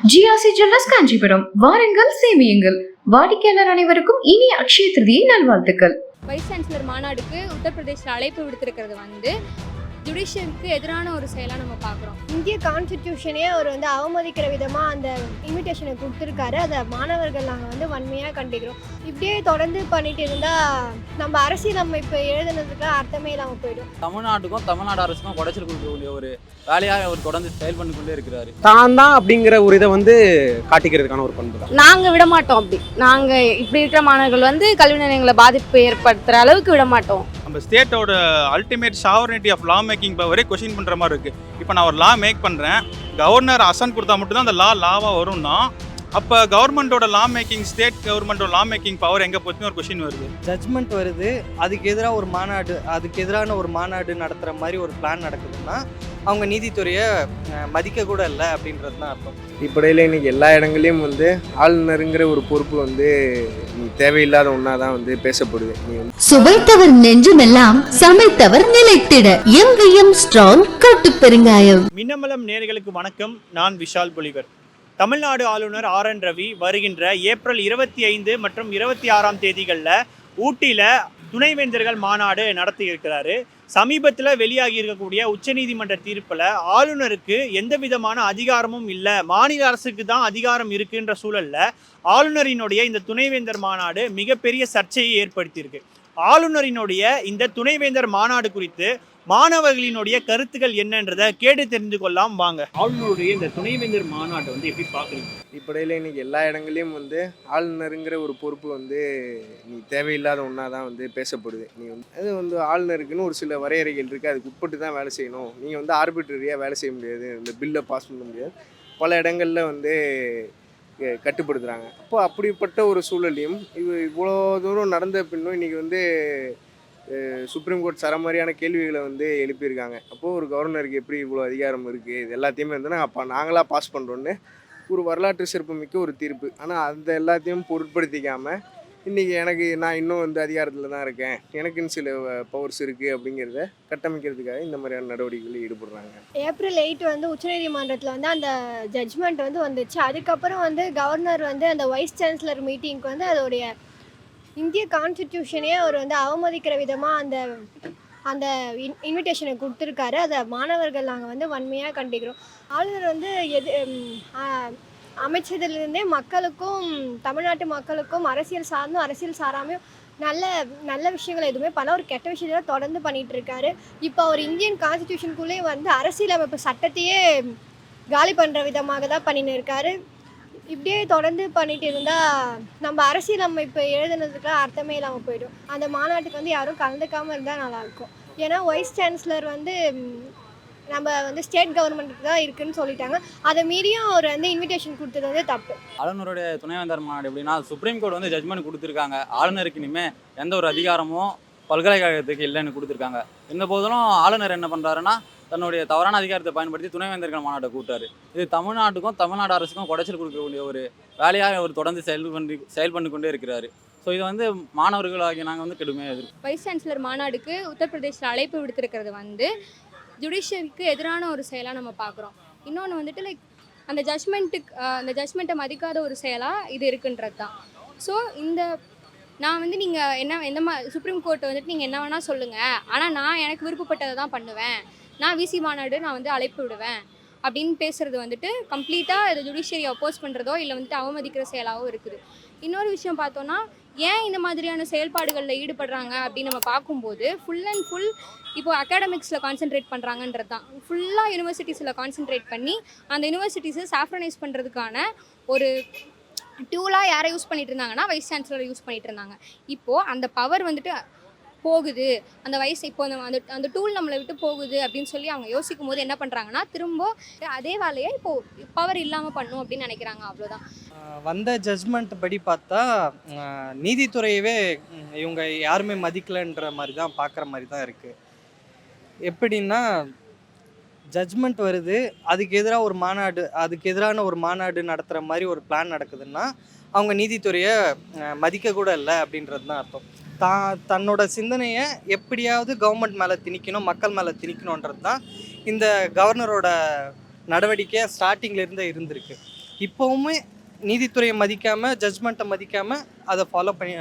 GRC jewellers Kanchipuram. வாருங்கள் சேமியுங்கள். வாடிக்கையாளர் அனைவருக்கும் இனிய அக்ஷய திருதியை நல்வாழ்த்துக்கள். வைஸ் சான்சலர் மாநாடுக்கு உத்தரப்பிரதேச அழைப்பு விடுத்திருக்கிறது வந்து ஜுடிஷியலுக்கு எதிரான ஒரு செயலாக நம்ம பார்க்குறோம். இந்திய கான்ஸ்டிடியூஷனே அவர் வந்து அவமதிக்கிற விதமாக அந்த இன்விடேஷனை கொடுத்துருக்காரு. அதை மாணவர்கள் நாங்கள் வந்து வன்மையாக கண்டிக்கிறோம். இப்படியே தொடர்ந்து பண்ணிட்டு இருந்தால் நம்ம அரசியலமைப்பு எழுதுனதுக்கு அர்த்தமே இல்லாமல் போயிடும். தமிழ்நாட்டுக்கும் தமிழ்நாடு அரசுக்கும் குடைச்சல் கொடுக்கக்கூடிய ஒரு வேலையாக அவர் தொடர்ந்து செயல் பண்ணி கொண்டே இருக்கிறாரு. தான் தான் அப்படிங்கிற ஒரு இதை வந்து காட்டிக்கிறதுக்கான ஒரு பண்பு. தான் நாங்க விட மாட்டோம் அப்படி. நாங்க இப்படி இருக்கிற மாணவர்கள் வந்து கல்வி நிலையங்களை பாதிப்பு ஏற்படுத்துற அளவுக்கு விட மாட்டோம். நம்ம ஸ்டேட்டோட ultimate sovereignty of law making பவரே question பண்ணுற மாதிரி இருக்குது இப்போ நான் ஒரு லா மேக் பண்ணுறேன் கவர்னர் அசன் கொடுத்தா மட்டும்தான் அந்த லா லாவாக வரும்னா அப்போ கவர்மெண்ட்டோட லா மேக்கிங் ஸ்டேட் கவர்மெண்ட்டோட லா மேக்கிங் பவர் எங்கே போச்சுன்னு ஒரு கொஷின் வருது. ஜட்ஜ்மெண்ட் வருது. அதுக்கு எதிராக ஒரு மாநாடு அதுக்கு எதிரான ஒரு மாநாடு நடத்துகிற மாதிரி ஒரு பிளான் நடக்குதுன்னா அவங்க நீதித்துறையை மதிக்க கூட இல்லை அப்படின்றது தான் அர்த்தம். இப்படியில் இன்னைக்கு எல்லா இடங்களையும் வந்து ஆளுநருங்கிற ஒரு பொறுப்பு வந்து நீ தேவையில்லாத ஒன்றா தான் வந்து பேசப்படுது. நீ சுவைத்தவர் நெஞ்சுமெல்லாம் சமைத்தவர் நிலைத்திட. எங்கேயும் ஸ்ட்ராங் கட்டு பெருங்காயம். மின்னமலம் நேர்களுக்கு வணக்கம். நான் விஷால் பொலிவர். தமிழ்நாடு ஆளுநர் ஆர் என் ரவி வருகின்ற ஏப்ரல் இருபத்தி ஐந்து மற்றும் இருபத்தி ஆறாம் தேதிகளில் ஊட்டியில் துணைவேந்தர்கள் மாநாடு நடத்தி இருக்கிறாரு சமீபத்தில் வெளியாகி இருக்கக்கூடிய உச்சநீதிமன்ற தீர்ப்பில் ஆளுநருக்கு எந்த விதமான அதிகாரமும் இல்லை. மாநில அரசுக்கு தான் அதிகாரம் இருக்குன்ற சூழலில் ஆளுநரினுடைய இந்த துணைவேந்தர் மாநாடு மிகப்பெரிய சர்ச்சையை ஏற்படுத்தியிருக்கு. ஆளுநரினுடைய இந்த துணைவேந்தர் மாநாடு குறித்து மாணவர்களினுடைய கருத்துக்கள் என்னன்றதை கேட்டு தெரிந்து கொள்ளலாம் வாங்க. ஆளுநருடைய இந்த துணைவேந்தர் மாநாட்டை வந்து எப்படி பார்க்குறீங்க? இப்படியில் இன்னைக்கு எல்லா இடங்களையும் வந்து ஆளுநருங்கிற ஒரு பொறுப்பு வந்து நீ தேவையில்லாத ஒன்றா தான் வந்து பேசப்படுது. நீ வந்து அது வந்து ஆளுநருக்குன்னு ஒரு சில வரையறைகள் இருக்குது அதுக்கு உட்பட்டு தான் வேலை செய்யணும். நீங்கள் வந்து ஆர்பிட்ரரியாக வேலை செய்ய முடியாது. இந்த பில்லை பாஸ் பண்ண முடியாது. பல இடங்களில் வந்து கட்டுப்படுத்துகிறாங்க அப்போ அப்படிப்பட்ட ஒரு சூழலையும் இது இவ்வளோ தூரம் நடந்த பின்னும் இன்றைக்கி வந்து சுப்ரீம் கோர்ட் சரமாரியான கேள்விகளை வந்து எழுப்பியிருக்காங்க. அப்போது ஒரு கவர்னருக்கு எப்படி இவ்வளோ அதிகாரம் இருக்குது இது எல்லாத்தையுமே வந்து நாங்கள் அப்போ நாங்களாக பாஸ் பண்ணுறோன்னு ஒரு வரலாற்று சிறப்புமிக்க ஒரு தீர்ப்பு. ஆனால் அந்த எல்லாத்தையும் பொருட்படுத்திக்காமல் இன்றைக்கி எனக்கு நான் இன்னும் வந்து அதிகாரத்தில் தான் இருக்கேன். எனக்குன்னு சில பவர்ஸ் இருக்குது அப்படிங்கிறத கட்டமைக்கிறதுக்காக இந்த மாதிரியான நடவடிக்கைகளில் ஈடுபடுறாங்க. ஏப்ரல் எயிட் வந்து உச்சநீதிமன்றத்தில் வந்து அந்த ஜட்ஜ்மெண்ட் வந்து வந்துச்சு. அதுக்கப்புறம் வந்து கவர்னர் வந்து அந்த வைஸ் சான்சலர் மீட்டிங்க்கு வந்து அதோடைய இந்திய கான்ஸ்டிடியூஷனே அவர் வந்து அவமதிக்கிற விதமாக அந்த அந்த இன் இன்விடேஷனை கொடுத்துருக்காரு. அதை மாணவர்கள் நாங்கள் வந்து வன்மையாக கண்டிக்கிறோம். ஆளுநர் வந்து எது அமைச்சதுலேருந்தே மக்களுக்கும் தமிழ்நாட்டு மக்களுக்கும் அரசியல் சார்ந்தும் அரசியல் சாராமையும் நல்ல நல்ல விஷயங்கள் எதுவுமே பண்ண ஒரு கெட்ட விஷயத்தை தொடர்ந்து பண்ணிகிட்டு இருக்காரு இப்போ அவர் இந்தியன் கான்ஸ்டியூஷனுக்குள்ளேயே வந்து அரசியலமைப்பு சட்டத்தையே காலி பண்ணுற விதமாக தான் பண்ணின்னு இருக்காரு. இப்படியே தொடர்ந்து பண்ணிட்டு இருந்தால் நம்ம அரசியலமைப்பு எழுதுனதுக்கு அர்த்தமே இல்லாமல் போயிடும். அந்த மாநாட்டுக்கு வந்து யாரும் கலந்துக்காமல் இருந்தால் நல்லாயிருக்கும். ஏன்னா வைஸ் சான்சலர் வந்து நம்ம வந்து ஸ்டேட் கவர்மெண்ட்டுக்கு தான் இருக்குன்னு சொல்லிட்டாங்க. அதை மீறியும் அவர் வந்து இன்விடேஷன் கொடுத்தது வந்து தப்பு. ஆளுநருடைய துணைவேந்தர் மாநாடு எப்படின்னா சுப்ரீம் கோர்ட் வந்து ஜட்மெண்ட் கொடுத்துருக்காங்க. ஆளுநருக்கு இனிமேல் எந்த ஒரு அதிகாரமும் பல்கலைக்கழகத்துக்கு இல்லைன்னு கொடுத்துருக்காங்க. இந்த போதிலும் ஆளுநர் என்ன பண்ணுறாருன்னா தன்னுடைய தவறான அதிகாரத்தை பயன்படுத்தி துணைவேந்தர்கள் மாநாட்டை கூட்டாரு இது தமிழ்நாட்டுக்கும் தமிழ்நாடு அரசுக்கும் குடைச்சல் கொடுக்கக்கூடிய ஒரு வேலையாக அவர் தொடர்ந்து செயல் பண்ணி செயல் பண்ணி கொண்டே இருக்கிறாரு. ஸோ இது வந்து மாணவர்களாகிய நாங்கள் வந்து கடுமையாக எதிர்ப்பு வைஸ் சான்சலர் மாநாடுக்கு உத்தரப்பிரதேசில் அழைப்பு விடுத்திருக்கிறது வந்து ஜுடிஷியரிக்கு எதிரான ஒரு செயலாக நம்ம பார்க்குறோம். இன்னொன்று வந்துட்டு லைக் அந்த ஜட்மெண்ட்டுக்கு அந்த ஜட்மெண்ட்டை மதிக்காத ஒரு செயலாக இது இருக்குன்றது தான். ஸோ இந்த நான் வந்து நீங்கள் என்ன எந்த மா சுப்ரீம் கோர்ட்டை வந்துட்டு நீங்கள் என்ன வேணால் சொல்லுங்கள் ஆனால் நான் எனக்கு விருப்பப்பட்டதை தான் பண்ணுவேன். நான் விசி மாநாடு நான் வந்து அழைப்பு விடுவேன் அப்படின்னு பேசுறது வந்துட்டு கம்ப்ளீட்டாக இதை ஜுடிஷியரி அப்போஸ் பண்ணுறதோ இல்லை வந்துட்டு அவமதிக்கிற செயலாகவும் இருக்குது. இன்னொரு விஷயம் பார்த்தோன்னா ஏன் இந்த மாதிரியான செயல்பாடுகளில் ஈடுபடுறாங்க அப்படின்னு நம்ம பார்க்கும்போது ஃபுல் அண்ட் ஃபுல் இப்போ அகாடமிக்ஸில் கான்சென்ட்ரேட் பண்ணுறாங்கன்றது தான். ஃபுல்லாக யூனிவர்சிட்டிஸில் கான்சென்ட்ரேட் பண்ணி அந்த யூனிவர்சிட்டிஸை சாஃப்ரனைஸ் பண்ணுறதுக்கான ஒரு டூலாக யாரை யூஸ் பண்ணிட்டு இருந்தாங்கன்னா வைஸ் சான்சலரை யூஸ் பண்ணிட்டு இருந்தாங்க. இப்போது அந்த பவர் வந்துட்டு போகுது. அந்த வயசு இப்போ அந்த அந்த அந்த டூல் நம்மளை விட்டு போகுது அப்படின்னு சொல்லி அவங்க யோசிக்கும் போது என்ன பண்ணுறாங்கன்னா திரும்ப அதே வேலையை இப்போது பவர் இல்லாமல் பண்ணும் அப்படின்னு நினைக்கிறாங்க அவ்வளோதான் வந்த ஜட்ஜ்மெண்ட் படி பார்த்தா நீதித்துறையவே இவங்க யாருமே மதிக்கலைன்ற மாதிரி தான் பார்க்குற மாதிரி தான் இருக்குது எப்படின்னா ஜட்ஜ்மெண்ட் வருது அதுக்கு எதிராக ஒரு மாநாடு அதுக்கு எதிரான ஒரு மாநாடு நடத்துகிற மாதிரி ஒரு பிளான் நடக்குதுன்னா அவங்க நீதித்துறையை மதிக்கக்கூட மதிக்க கூட இல்லை அப்படின்றது தான் அர்த்தம். தான் தன்னோட சிந்தனையை எப்படியாவது கவர்மெண்ட் மேலே திணிக்கணும் மக்கள் மேலே திணிக்கணுன்றது தான் இந்த கவர்னரோட நடவடிக்கையாக ஸ்டார்டிங்லேருந்தே இருந்திருக்கு. இப்போவுமே நீதித்துறையை மதிக்காமல் ஜட்ஜ்மெண்ட்டை மதிக்காமல் அதை ஃபாலோ பண்ணி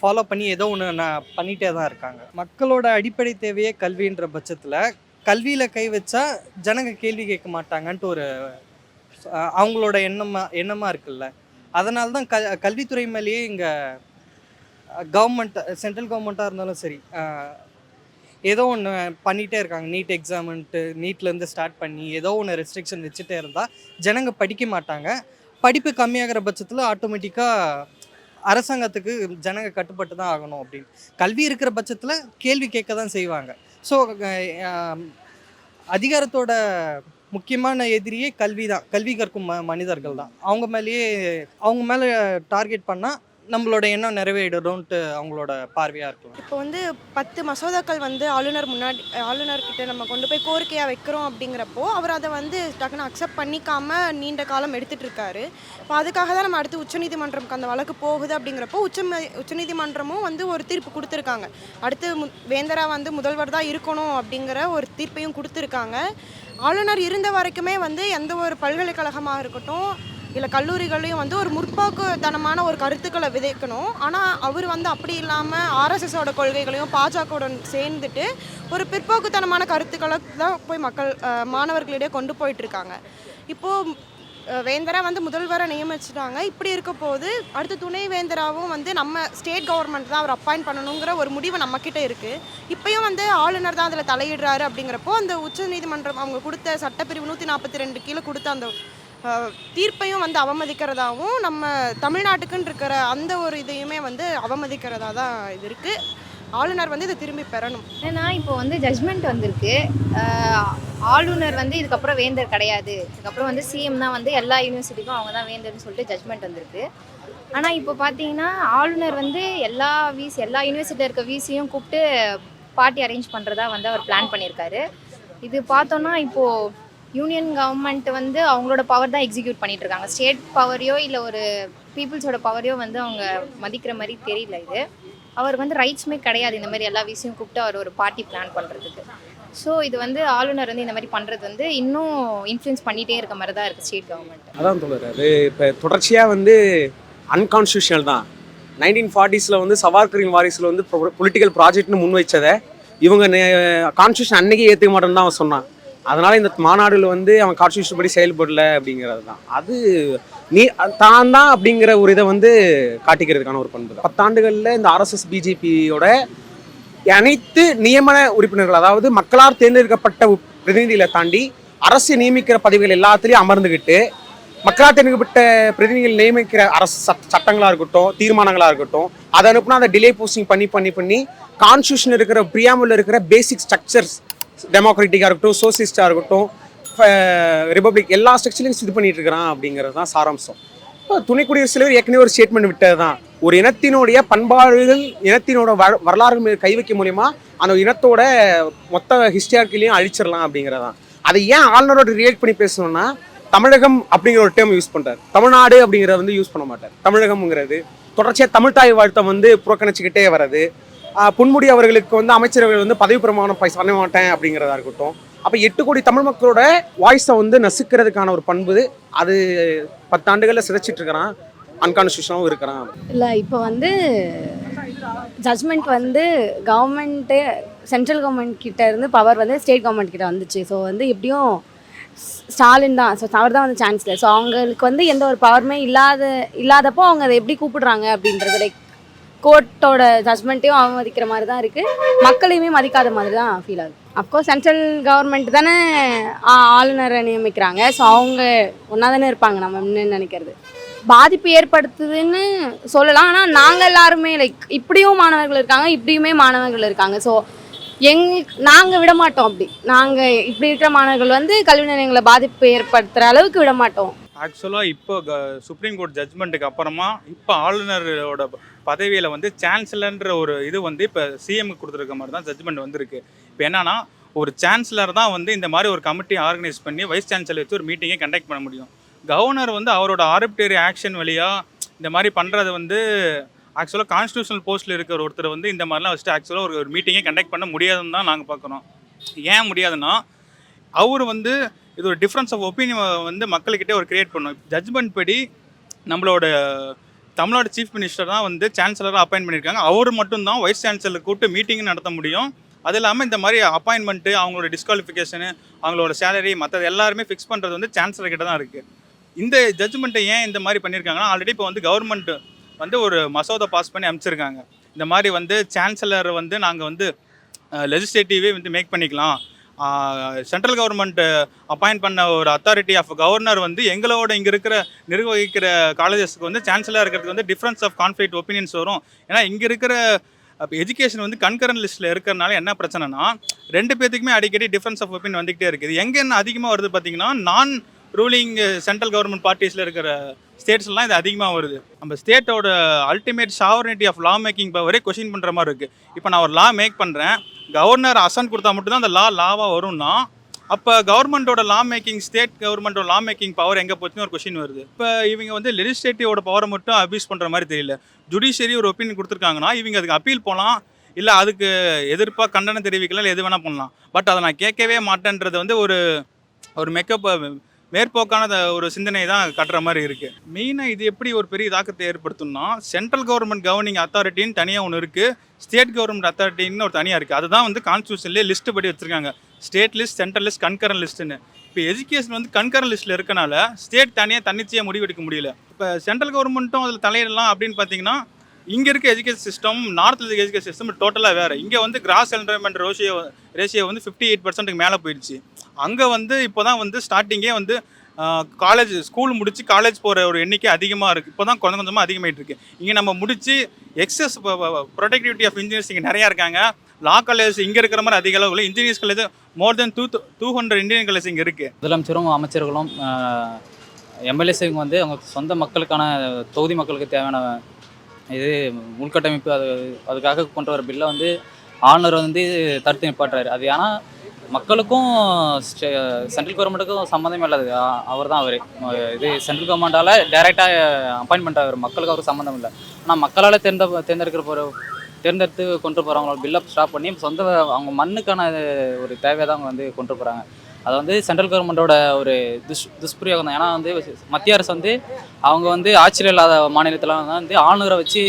ஃபாலோ பண்ணி ஏதோ ஒன்று நான் பண்ணிகிட்டே தான் இருக்காங்க. மக்களோட அடிப்படை தேவையே கல்வின்ற பட்சத்தில் கல்வியில் கை வச்சா ஜனங்க கேள்வி கேட்க மாட்டாங்கன்ட்டு ஒரு அவங்களோட எண்ணமாக எண்ணமாக இருக்குல்ல. அதனால தான் க கல்வித்துறை மேலேயே இங்கே கவர்மெண்ட் சென்ட்ரல் கவர்மெண்ட்டாக இருந்தாலும் சரி ஏதோ ஒன்று பண்ணிகிட்டே இருக்காங்க. நீட் எக்ஸாம்ன்ட்டு நீட்லேருந்து ஸ்டார்ட் பண்ணி ஏதோ ஒன்று ரெஸ்ட்ரிக்ஷன் வச்சுட்டே இருந்தால் ஜனங்க படிக்க மாட்டாங்க. படிப்பு கம்மியாகிற பட்சத்தில் ஆட்டோமேட்டிக்காக அரசாங்கத்துக்கு ஜனங்க கட்டுப்பட்டு தான் ஆகணும் அப்படின்னு. கல்வி இருக்கிற பட்சத்தில் கேள்வி கேட்க தான் செய்வாங்க. ஸோ அதிகாரத்தோட முக்கியமான எதிரியே கல்வி தான். கல்வி கற்கும் ம மனிதர்கள் தான். அவங்க மேலேயே அவங்க மேலே டார்கெட் பண்ணால் நம்மளோட எண்ணம் நிறைவேறிடும்ட்டு அவங்களோட பார்வையாக இருக்கலாம் இப்போ வந்து பத்து மசோதாக்கள் வந்து ஆளுநர் முன்னாடி ஆளுநர்கிட்ட நம்ம கொண்டு போய் கோரிக்கையாக வைக்கிறோம் அப்படிங்கிறப்போ அவர் அதை வந்து டக்குன்னு அக்செப்ட் பண்ணிக்காம நீண்ட காலம் எடுத்துட்டு இருக்காரு. இப்போ அதுக்காக தான் நம்ம அடுத்து உச்சநீதிமன்றம்க்கு அந்த வழக்கு போகுது அப்படிங்கிறப்போ உச்ச உச்சநீதிமன்றமும் வந்து ஒரு தீர்ப்பு கொடுத்துருக்காங்க. அடுத்து வேந்தரா வந்து முதல்வர் தான் இருக்கணும் அப்படிங்கிற ஒரு தீர்ப்பையும் கொடுத்துருக்காங்க. ஆளுநர் இருந்த வரைக்குமே வந்து எந்த ஒரு பல்கலைக்கழகமாக இருக்கட்டும் இல்லை கல்லூரிகளையும் வந்து ஒரு முற்போக்குத்தனமான ஒரு கருத்துக்களை விதைக்கணும். ஆனால் அவர் வந்து அப்படி இல்லாமல் ஆர்எஸ்எஸோட கொள்கைகளையும் பாஜகவுடன் சேர்ந்துட்டு ஒரு பிற்போக்குத்தனமான கருத்துக்களை தான் போய் மக்கள் மாணவர்களிடையே கொண்டு போயிட்டுருக்காங்க. இப்போது அஹ், வேந்தரா வந்து முதல்வரை நியமிச்சிட்டாங்க. இப்படி இருக்க போது அடுத்து துணை வேந்தராவும் வந்து நம்ம ஸ்டேட் கவர்மெண்ட் தான் அவர் அப்பாயிண்ட் பண்ணணுங்கிற ஒரு முடிவு நம்மக்கிட்ட இருக்குது இப்பயும் வந்து ஆளுநர் தான் அதில் தலையிடுறாரு அப்படிங்கிறப்போ அந்த உச்சநீதிமன்றம் அவங்க கொடுத்த சட்டப்பிரிவு நூற்றி நாற்பத்தி ரெண்டு கீழே கொடுத்த அந்த தீர்ப்பையும் வந்து அவமதிக்கிறதாவும் நம்ம தமிழ்நாட்டுக்குன்னு இருக்கிற அந்த ஒரு இதையுமே வந்து அவமதிக்கிறதா தான் இது இருக்குது ஆளுநர் வந்து இதை திரும்பி பெறணும். ஏன்னா இப்போ வந்து ஜட்ஜ்மெண்ட் வந்திருக்கு. ஆளுநர் வந்து இதுக்கப்புறம் வேந்தர் கிடையாது. இதுக்கப்புறம் வந்து சிஎம் தான் வந்து எல்லா யூனிவர்சிட்டிக்கும் அவங்க தான் வேந்தர்னு சொல்லிட்டு ஜட்ஜ்மெண்ட் வந்திருக்கு. ஆனால் இப்போ பார்த்தீங்கன்னா ஆளுநர் வந்து எல்லா விசி எல்லா யூனிவர்சிட்டியில் இருக்க விசியும் கூப்பிட்டு பார்ட்டி அரேஞ்ச் பண்ணுறதா வந்து அவர் பிளான் பண்ணியிருக்காரு இது பார்த்தோன்னா இப்போது யூனியன் கவர்மெண்ட் வந்து அவங்களோட பவர் தான் எக்ஸிக்யூட் பண்ணிட்டு இருக்காங்க ஸ்டேட் பவரையோ இல்லை ஒரு பீப்புள்ஸோட பவரையோ வந்து அவங்க மதிக்கிற மாதிரி தெரியல இது. அவர் வந்து ரைட்ஸுமே கிடையாது இந்த மாதிரி எல்லா விஷயம் கூப்பிட்டு அவர் ஒரு பார்ட்டி பிளான் பண்ணுறதுக்கு ஸோ இது வந்து ஆளுநர் வந்து இந்த மாதிரி பண்ணுறது வந்து இன்னும் இன்ஃப்ளூயன்ஸ் பண்ணிகிட்டே இருக்க மாதிரி தான் இருக்குது ஸ்டேட் கவர்மெண்ட் அதான் தோழர் அது இப்போ தொடர்ச்சியாக வந்து அன்கான்ஸ்டியூஷனல் தான். நைன்டீன் ஃபார்ட்டிஸில் வந்து சவார்கரின் வாரிசில் வந்து பொலிட்டிக்கல் ப்ராஜெக்ட்னு முன் வச்சதை இவங்க கான்ஸ்டியூஷன் அன்னைக்கே ஏற்றுக்க மாட்டேன்னு தான் அவன் சொன்னான். அதனால் இந்த மாநாடுகள் வந்து அவன் கான்ஸ்டியூஷன் படி செயல்படல அப்படிங்கிறது தான். அது நீ தான் தான் அப்படிங்கிற ஒரு இதை வந்து காட்டிக்கிறதுக்கான ஒரு பண்பு பத்தாண்டுகளில் இந்த ஆர்எஸ்எஸ் பிஜேபியோட அனைத்து நியமன உறுப்பினர்கள் அதாவது மக்களால் தேர்ந்தெடுக்கப்பட்ட உப்- பிரதிநிதிகளை தாண்டி அரசு நியமிக்கிற பதவிகள் எல்லாத்துலேயும் அமர்ந்துக்கிட்டு மக்களால் தேர்ந்தெடுக்கப்பட்ட பிரதிநிதிகள் நியமிக்கிற அரசு சட் சட்டங்களாக இருக்கட்டும் தீர்மானங்களாக இருக்கட்டும் அதை அனுப்புனா அதை டிலே போஸ்டிங் பண்ணி பண்ணி பண்ணி கான்ஸ்டியூஷன் இருக்கிற பிரியாமல் இருக்கிற பேசிக் ஸ்ட்ரக்சர்ஸ் டெமோக்ராட்டிக்காக இருக்கட்டும் சோசியலிஸ்டாக இருக்கட்டும் ரிப்பப்ளிக் எல்லா ஸ்ட்ரக்சர்லையும் இது பண்ணிட்டு இருக்கிறான் அப்படிங்கிறது தான் சாராம்சம். இப்போ துணை குடியரசுத் தலைவர் ஏற்கனவே ஒரு ஸ்டேட்மெண்ட் விட்டது தான் ஒரு இனத்தினுடைய பண்பாடுகள் இனத்தினோட வ- வரலாறு மீது கை வைக்க மூலியமா அந்த இனத்தோட மொத்த ஹிஸ்டாரிக்கலையும் அழிச்சிடலாம் அப்படிங்கிறதான் அதை ஏன் ஆளுநரோட ரிலேட் பண்ணி பேசணும்னா தமிழகம் அப்படிங்கிற ஒரு டேர்ம் யூஸ் பண்ணுறாரு தமிழ்நாடு அப்படிங்கிறத வந்து யூஸ் பண்ண மாட்டார். தமிழகம்ங்கிறது தொடர்ச்சியாக தமிழ் தாய் வாழ்த்தம் வந்து புறக்கணிச்சுக்கிட்டே வர்றது. புன்முடி அவர்களுக்கு வந்து அமைச்சர்கள் வந்து பதவி பிரமாணம் பை- பண்ண மாட்டேன் அப்படிங்கிறதா இருக்கட்டும். அப்போ எட்டு கோடி தமிழ் மக்களோட வாய்ஸை வந்து நசுக்கிறதுக்கான ஒரு பண்பு அது பத்தாண்டுகளில் சிதைச்சிட்டு இருக்கிறான். அன்கான்ஸ்டியூஷனாகவும் இருக்கிறான். இல்லை இப்போ வந்து ஜட்ஜ்மெண்ட் வந்து கவர்மெண்ட்டு சென்ட்ரல் கவர்மெண்ட் கிட்ட இருந்து பவர் வந்து ஸ்டேட் கவர்மெண்ட் கிட்ட வந்துச்சு. ஸோ வந்து எப்படியும் ஸ்டாலின் தான். ஸோ அவர் தான் வந்து சான்ஸ்லர் ஸோ அவங்களுக்கு வந்து எந்த ஒரு பவருமே இல்லாத இல்லாதப்போ அவங்க அதை எப்படி கூப்பிடுறாங்க அப்படின்றது லைக் கோர்ட்டோட ஜட்மெண்ட்டையும் அவமதிக்கிற மாதிரி தான் இருக்குது மக்களையுமே மதிக்காத மாதிரி தான் ஃபீல் ஆகுது அப்கோர்ஸ் சென்ட்ரல் கவர்மெண்ட் தானே ஆ- ஆளுநரை நியமிக்கிறாங்க. ஸோ அவங்க ஒன்றா தானே இருப்பாங்க நம்ம முன்ன நினைக்கிறது? பாதிப்பு ஏற்படுத்துதுன்னு சொல்லலாம். ஆனால் நாங்கள் எல்லாருமே லைக் இப்படியும் மாணவர்கள் இருக்காங்க இப்படியுமே மாணவர்கள் இருக்காங்க. ஸோ எங் நாங்கள் விட மாட்டோம் அப்படி. நாங்கள் இப்படி இருக்கிற மாணவர்கள் வந்து கல்வி நிலையங்களை பாதிப்பு ஏற்படுத்துகிற அளவுக்கு விட மாட்டோம் ஆக்சுவலாக இப்போ சுப்ரீம் கோர்ட் ஜட்ஜ்மெண்ட்டுக்கு அப்புறமா இப்போ ஆளுநரோட பதவியில் வந்து சான்சலர்ன்ற ஒரு இது வந்து இப்போ சிஎம்க்கு கொடுத்துருக்க மாதிரி தான் ஜட்ஜ்மெண்ட் வந்திருக்கு. இப்போ என்னன்னா ஒரு சான்சலர் தான் வந்து இந்த மாதிரி ஒரு கமிட்டி ஆர்கனைஸ் பண்ணி வைஸ் சான்சலர் வச்சு ஒரு மீட்டிங்கை கண்டக்ட் பண்ண முடியும். கவர்னர் வந்து அவரோட ஆர்பிட்டரி ஆக்ஷன் வழியாக இந்த மாதிரி பண்ணுறது வந்து ஆக்சுவலாக கான்ஸ்டியூஷனல் போஸ்ட்டில் இருக்கிற ஒருத்தர் வந்து இந்த மாதிரிலாம் வச்சுட்டு ஆக்சுவலாக ஒரு ஒரு மீட்டிங்கே கண்டக்ட் பண்ண முடியாதுன்னு தான் நாங்கள் பார்க்குறோம். ஏன் முடியாதுன்னா அவர் வந்து இது ஒரு டிஃப்ரென்ஸ் ஆஃப் ஒப்பீனியன் வந்து மக்கள்கிட்டே ஒரு கிரியேட் பண்ணும். ஜட்ஜ்மெண்ட் படி நம்மளோட தமிழ்நாடு சீஃப் மினிஸ்டர் தான் வந்து சான்சலராக அப்பாயின் பண்ணியிருக்காங்க. அவர் மட்டும்தான் வைஸ் சான்சலர் கூப்பிட்டு மீட்டிங் நடத்த முடியும். அது இல்லாமல் இந்த மாதிரி அப்பாயின்மெண்ட்டு அவங்களோட டிஸ்குவாலிஃபிகேஷனு அவங்களோட சேலரி மற்றது எல்லாருமே ஃபிக்ஸ் பண்ணுறது வந்து சான்சலர் கிட்ட தான் இருக்குது இந்த ஜட்ஜ்மெண்ட்டை ஏன் இந்த மாதிரி பண்ணியிருக்காங்கன்னா ஆல்ரெடி இப்போ வந்து கவர்மெண்ட் வந்து ஒரு மசோதா பாஸ் பண்ணி அமைச்சிருக்காங்க இந்த மாதிரி வந்து சான்சலர் வந்து நாங்கள் வந்து லெஜிஸ்லேட்டிவே வந்து மேக் பண்ணிக்கலாம். சென்ட்ரல் கவர்மெண்ட் அப்பாயிண்ட் பண்ண ஒரு அத்தாரிட்டி ஆஃப் கவர்னர் வந்து எங்களோட இங்கே இருக்கிற நிர்வகிக்கிற காலேஜஸ்க்கு வந்து சான்சலராக இருக்கிறதுக்கு வந்து டிஃப்ரென்ஸ் ஆஃப் கான்ஃப்ளிக்ட் ஒப்பீனியன்ஸ் வரும். ஏன்னா இங்கே இருக்கிற அப்போ எஜுகேஷன் வந்து கன்கரண்ட் லிஸ்ட்டில் இருக்கிறனால என்ன பிரச்சனைனா ரெண்டு பேத்துக்குமே அடிக்கடி டிஃப்ரென்ஸ் ஆஃப் ஒப்பீனியன் வந்துகிட்டே இருக்குது. எங்கே என்ன அதிகமாக வருது பார்த்தீங்கன்னா நான் ரூலிங் சென்ட்ரல் கவர்மெண்ட் பார்ட்டிஸில் இருக்கிற ஸ்டேட்ஸ்லாம் இது அதிகமாக வருது. நம்ம ஸ்டேட்டோட ultimate sovereignty of law making பவரே question பண்ணுற மாதிரி இருக்குது இப்போ நான் ஒரு லா மேக் பண்ணுறேன் கவர்னர் அசன் கொடுத்தா மட்டும்தான் அந்த லா லாவாக வரும்னா அப்போ கவர்மெண்ட்டோட லா மேக்கிங் ஸ்டேட் கவர்மெண்ட்டோட லா மேக்கிங் பவர் எங்கே போச்சுன்னு ஒரு கொஷின் வருது. இப்போ இவங்க வந்து லெஜிஸ்லேட்டிவோட பவரை மட்டும் அபியூஸ் பண்ணுற மாதிரி தெரியல. ஜுடிஷியரி ஒரு ஒப்பீனியன் கொடுத்துருக்காங்கன்னா இவங்க அதுக்கு அப்பீல் போகலாம் இல்லை அதுக்கு எதிர்ப்பாக கண்டனம் தெரிவிக்கலாம் இல்லை எது வேணால் பண்ணலாம். பட் அதை நான் கேட்கவே மாட்டேன்றது வந்து ஒரு ஒரு மேக்கப் மேற்போக்கான ஒரு சிந்தனை தான் கட்டுற மாதிரி இருக்குது மெயினாக இது எப்படி ஒரு பெரிய தாக்கத்தை ஏற்படுத்தும்னா சென்ட்ரல் கவர்மெண்ட் கவர்னிங் அத்தாரிட்டின்னு தனியாக ஒன்று இருக்குது ஸ்டேட் கவர்மெண்ட் அத்தாரிட்டின்னு ஒரு தனியாக இருக்குது அதுதான் வந்து கான்ஸ்டியூஷன்லேயே லிஸ்ட்டு படி வச்சுருக்காங்க. State list central list concurrent லிஸ்ட்டுன்னு இப்போ எஜுகேஷன் வந்து கன்கரன் லிஸ்ட்டில் இருக்கனால ஸ்டேட் தனியாக தன்னிச்சையாக முடிவெடுக்க முடியல. இப்போ சென்ட்ரல் கவர்மெண்ட்டும் அதில் தலையிடலாம் அப்படின்னு பார்த்தீங்கன்னா இங்கே இருக்க எஜுகேஷன் சிஸ்டம் நார்த்தில் இருக்க எஜுகேஷன் சிஸ்டம் டோட்டலாக வேறு. இங்கே வந்து கிராஸ் என்ரோல்மெண்ட் ரேஷியோ ரேஷியோ வந்து ஃபிஃப்டி எயிட் பர்சன்ட்டுக்கு மேலே போயிடுச்சு. அங்கே வந்து இப்போ தான் வந்து ஸ்டார்டிங்கே வந்து காலேஜ் ஸ்கூல் முடித்து காலேஜ் போகிற ஒரு எண்ணிக்கை அதிகமாக இருக்குது இப்போ தான் கொஞ்சம் கொஞ்சமாக அதிகமாகிட்டு இருக்கு. இங்கே நம்ம முடித்து எக்ஸஸ் ப்ரொடக்டிவிட்டி ஆஃப் இன்ஜினியர்ஸ் இங்கே நிறையா இருக்காங்க. லா காலேஜ் இங்கே இருக்கிற மாதிரி அதிக அளவில் engineers college more than two two hundred engineering college இங்கே இருக்குது முதலமைச்சரும் அமைச்சர்களும் எம்எல்ஏஸ் இவங்க வந்து அவங்க சொந்த மக்களுக்கான தொகுதி மக்களுக்கு தேவையான இது உள்கட்டமைப்பு அது அதுக்காக கொண்டு வர பில்லை வந்து ஆளுநர் வந்து தடுத்து நிப்பாட்டுறாரு. அது ஏன்னா மக்களுக்கும் சென்ட்ரல் கவர்மெண்ட்டுக்கும் சம்மந்தமே இல்லாது அவர் தான் அவர். இது சென்ட்ரல் கவர்மெண்டால் டைரெக்டாக அப்பாயின்மெண்ட் ஆகிற மக்களுக்கு அவர் சம்மந்தம் இல்லை. ஆனால் மக்களால் தேர்ந்த தேர்ந்தெடுக்கிற போகிற தேர்ந்தெடுத்து கொண்டு போகிறவங்களோட பில்லை ஸ்டாப் பண்ணி சொந்த அவங்க மண்ணுக்கான ஒரு தேவையை தான் அவங்க வந்து கொண்டு போகிறாங்க அது வந்து சென்ட்ரல் கவர்மெண்ட்டோட ஒரு துஷ் துஷ்பிரயோகம் தான். ஏன்னா வந்து மத்திய அரசு வந்து அவங்க வந்து ஆட்சியில் இல்லாத மாநிலத்தில் வந்து ஆளுநரை வச்சு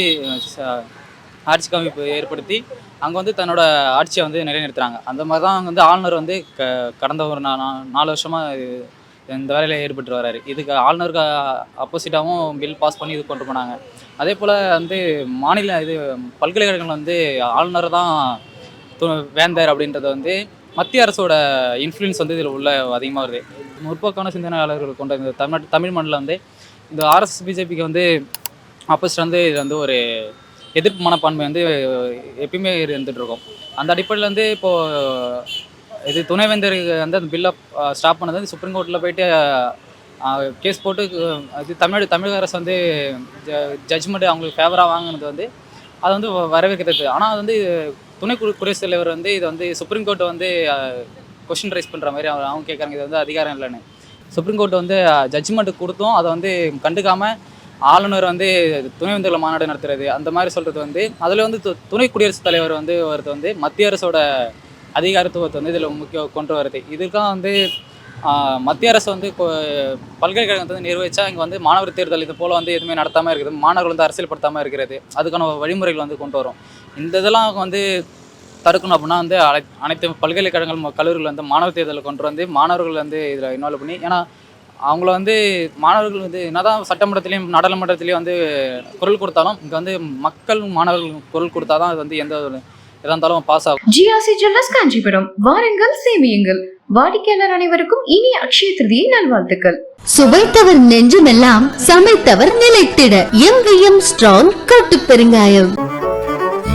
ஆட்சி கமிப்பு ஏற்படுத்தி அங்கே வந்து தன்னோட ஆட்சியை வந்து நிலைநிறுத்துறாங்க. அந்த மாதிரி தான் வந்து ஆளுநர் வந்து க கடந்த ஒரு நாலு வருஷமாக இந்த வேலையில் ஈடுபட்டு வராரு இதுக்கு ஆளுநருக்கு அப்போசிட்டாகவும் பில் பாஸ் பண்ணி இது கொண்டு போனாங்க. அதே போல் வந்து மாநில இது பல்கலைக்கழகங்கள் வந்து ஆளுநர் தான் து- வேந்தர் அப்படின்றத வந்து மத்திய அரசோட இன்ஃப்ளூயன்ஸ் வந்து இதில் உள்ள அதிகமாக வருது. முற்போக்கான சிந்தனையாளர்கள் கொண்ட இந்த தமிழ்நாட்டு தமிழ் மண்ணில் வந்து இந்த ஆர்எஸ்எஸ் பிஜேபிக்கு வந்து ஆப்போசிட் வந்து இது வந்து ஒரு எதிர்ப்பு மனப்பான்மை வந்து எப்பயுமே இருந்துட்டு இருக்கும். அந்த அடிப்படையில் வந்து இப்போது இது துணைவேந்தருக்கு வந்து அந்த பில்லை ஸ்டாப் பண்ணது வந்து சுப்ரீம் கோர்ட்டில் போயிட்டு கேஸ் போட்டு இது தமிழ்நாடு தமிழக அரசு வந்து ஜட்ஜ்மெண்ட் அவங்களுக்கு ஃபேவராக வாங்கினது வந்து அது வந்து வ- வரவேற்கிறது ஆனால் அது வந்து துணை குடி குடியரசுத் தலைவர் வந்து இது வந்து சுப்ரீம் கோர்ட்டை வந்து கொஷின் ரைஸ் பண்ணுற மாதிரி அவங்க அவங்க கேட்குறாங்க. இது வந்து அதிகாரம் இல்லைன்னு. சுப்ரீம் கோர்ட் வந்து ஜட்ஜ்மெண்ட் கொடுத்தும் அதை வந்து கண்டுக்காமல் ஆளுநர் வந்து துணைவேந்தர்கள் மாநாடு நடத்துறது அந்த மாதிரி சொல்கிறது வந்து அதில் வந்து து- துணை குடியரசுத் தலைவர் வந்து ஒருத்தர் வந்து மத்திய அரசோட அதிகாரத்துவத்தை வந்து இதில் முக்கிய கொண்டு வருது இதுக்காக வந்து மத்திய அரசு வந்து கொ- பல்கலைக்கழகத்தை வந்து நிர்வகித்தா இங்கே வந்து மாணவர் தேர்தல் இது போல் வந்து எதுவுமே நடத்தாமல் இருக்குது. மாணவர்கள் வந்து அரசியல்படுத்தாமல் இருக்கிறது. அதுக்கான வழிமுறைகள் வந்து கொண்டு வரும். இந்த இதெல்லாம் வந்து தடுக்கணும் அப்படின்னா வந்து அனை அனைத்து பல்கலைக்கழகங்கள் கல்லூரிகள் வந்து மாணவர் தேர்தலை கொண்டு வந்து மாணவர்கள் வந்து இதில் இன்வால்வ் பண்ணி ஏன்னா அவங்கள வந்து மாணவர்கள் வந்து என்னதான் சட்டமன்றத்திலையும் நாடாளுமன்றத்திலையும் வந்து குரல் கொடுத்தாலும் இங்கே வந்து மக்கள் மாணவர்கள் குரல் கொடுத்தா தான் அது வந்து எந்த ஒரு எதாக இருந்தாலும் பாஸ் ஆகும். GRC jewellers Kanchipuram. வாருங்கள் சேமியுங்கள். வாடிக்கையாளர் அனைவருக்கும் இனிய அக்ஷய திருதியை நல்வாழ்த்துக்கள். சுவைத்தவர் நெஞ்சமெல்லாம் சமைத்தவர் நிலைத்திட. எங்கேயும் ஸ்ட்ராங் கட்டு பெருங்காயம்